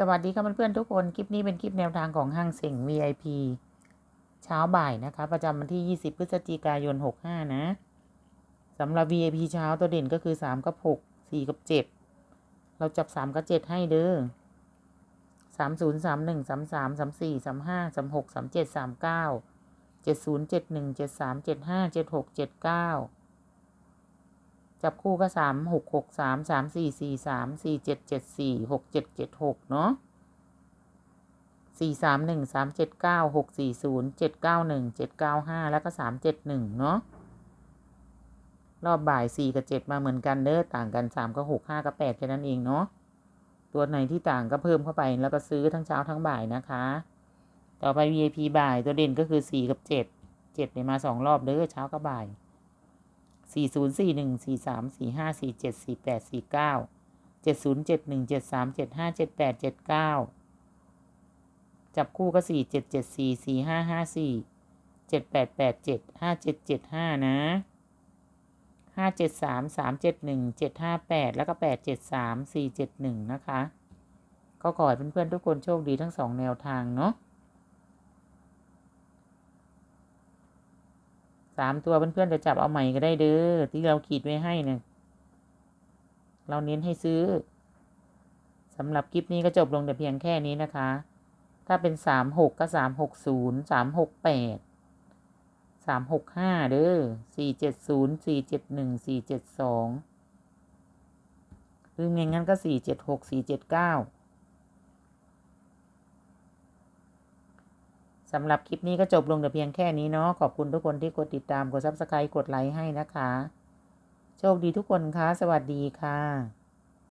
สวัสดีค่ะเพื่อนๆทุกคน คลิปนี้เป็นคลิปแนวทางของห้างเส็ง VIP เช้าบ่ายนะคะ ประจำวันที่ 20 พฤศจิกายน 65 นะสำหรับ VIP เช้าตัวเด่นก็คือ 3 กับ 6 4 กับ 7 เราจับ 3 กับ 7 ให้เด้อ30 31 33 34 35 36 37 39 70 71 73 75 76 79 จับคู่ก็สามหกหกสามสามสี่สี่สามสี่เจ็ดเจ็ดสี่หกเจ็ดเจ็ดหกเนาะสี่สามหนึ่งสามเจ็ดเก้าหกสี่ศูนย์เจ็ดเก้าหนึ่งเจ็ดเก้าห้าแล้วก็สามเจ็ดหนึ่งเนาะรอบบ่ายสี่กับเจ็ดมาเหมือนกันเด้อต่างกันสามกับหกห้ากับแปดแค่นั้นเองเนาะตัวไหนที่ต่างก็เพิ่มเข้าไปแล้วก็ซื้อทั้งเช้าทั้งบ่ายนะคะ ต่อไป VIP บ่ายตัวเด่นก็คือสี่กับเจ็ดเจ็ดเนี่ยมาสองรอบเด้อเช้ากับบ่าย สี่ศูนย์สี่หนึ่งสี่สามสี่ห้าสี่เจ็ดสี่แปดสี่เก้าเจ็ดศูนย์เจ็ดหนึ่งเจ็ดสามเจ็ดห้าเจ็ดแปดเจ็ดเก้าจับคู่ก็สี่เจ็ดเจ็ดสี่สี่ห้าห้าสี่เจ็ดแปดแปดเจ็ดห้าเจ็ดเจ็ดห้านะห้าเจ็ดสามสามเจ็ดหนึ่งเจ็ดห้าแปดแล้วก็แปดเจ็ดสามสี่เจ็ดหนึ่งนะคะ ก็ขอให้เพื่อนๆทุกคนโชคดีทั้งสองแนวทางเนาะ สามตัวเพื่อนๆจะจับเอาใหม่ก็ได้เด้อที่เราขีดไว้ให้เนี่ยเราเน้นให้ซื้อสำหรับคลิปนี้ก็จบลงแต่เพียงแค่นี้นะคะ ถ้าเป็นสามหกก็สามหกศูนย์สามหกแปดสามหกห้าเด้อสี่เจ็ดศูนย์สี่เจ็ดหนึ่งสี่เจ็ดสองหรือไงงั้นก็สี่เจ็ดหกสี่เจ็ดเก้า สำหรับคลิปนี้ก็จบลงแต่เพียงแค่นี้เนาะขอบคุณทุกคนที่กดติดตามกดซับสไครต์กดไลค์ให้นะคะ โชคดีทุกคนคะสวัสดีค่ะ